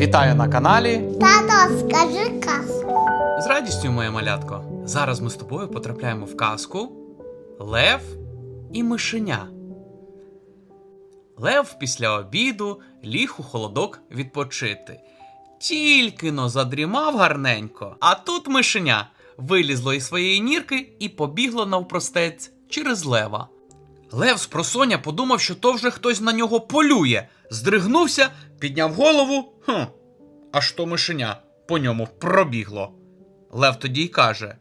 Вітаю на каналі. Тато, скажи казку. З радістю, моя малятко. Зараз ми з тобою потрапляємо в казку Лев і мишеня. Лев після обіду ліг у холодок відпочити. Тільки но задрімав гарненько, а тут мишеня вилізло із своєї нірки і побігло навпростець через лева. Лев з просоня подумав, що то вже хтось на нього полює. Здригнувся, підняв голову. Хм, аж то мишеня по ньому пробігло. Лев тоді й каже: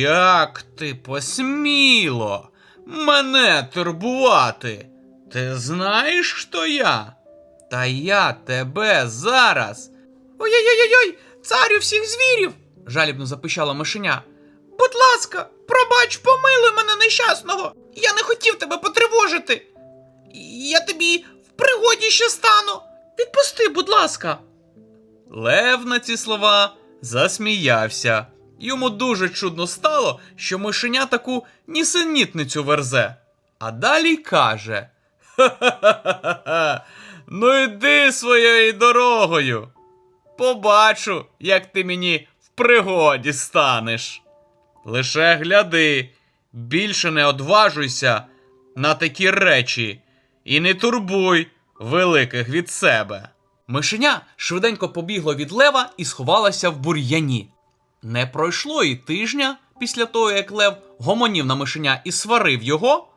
Як ти посміло мене турбувати? Ти знаєш, хто я? Та я тебе зараз. Ой-ой-ой, царю всіх звірів. жалібно запищала мишеня. Будь ласка, пробач, помилуй мене нещасного. Я не хотів тебе потривожити. Я тобі в пригоді ще стану. Відпусти, будь ласка. Лев на ці слова засміявся. Йому дуже чудно стало, що мишеня таку нісенітницю верзе. А далі й каже: Ха-ха-ха, ну йди своєю дорогою. Побачу, як ти мені в пригоді станеш. Лише гляди, більше не одважуйся на такі речі і не турбуй великих від себе. Мишеня швиденько побігло від лева і сховалася в бур'яні. Не пройшло і тижня після того, як лев гомонів на мишеня і сварив його,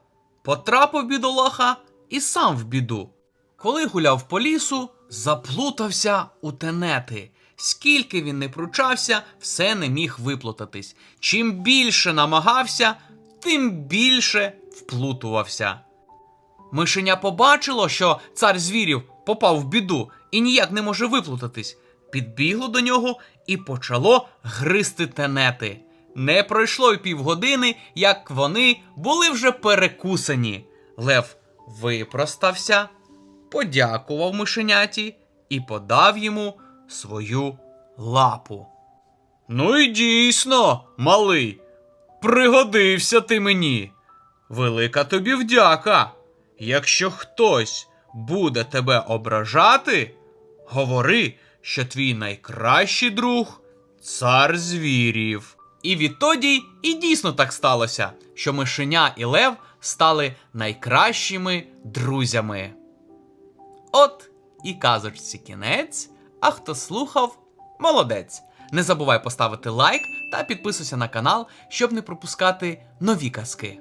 потрапив бідолаха і сам в біду. Коли гуляв по лісу, заплутався у тенети. Скільки він не пручався, все не міг виплутатись. Чим більше намагався, тим більше вплутувався. Мишеня побачило, що цар звірів попав в біду і ніяк не може виплутатись. Підбігло до нього і почало гризти тенети. Не пройшло й півгодини, як вони були вже перекусані. Лев випростався, подякував мишеняті і подав йому свою лапу. Ну і дійсно, малий, пригодився ти мені. Велика тобі вдяка. Якщо хтось буде тебе ображати, говори, що твій найкращий друг цар звірів. І відтоді і дійсно так сталося, що мишеня і лев стали найкращими друзями. От і казочці кінець, а хто слухав, молодець. Не забувай поставити лайк та підписуйся на канал, щоб не пропускати нові казки.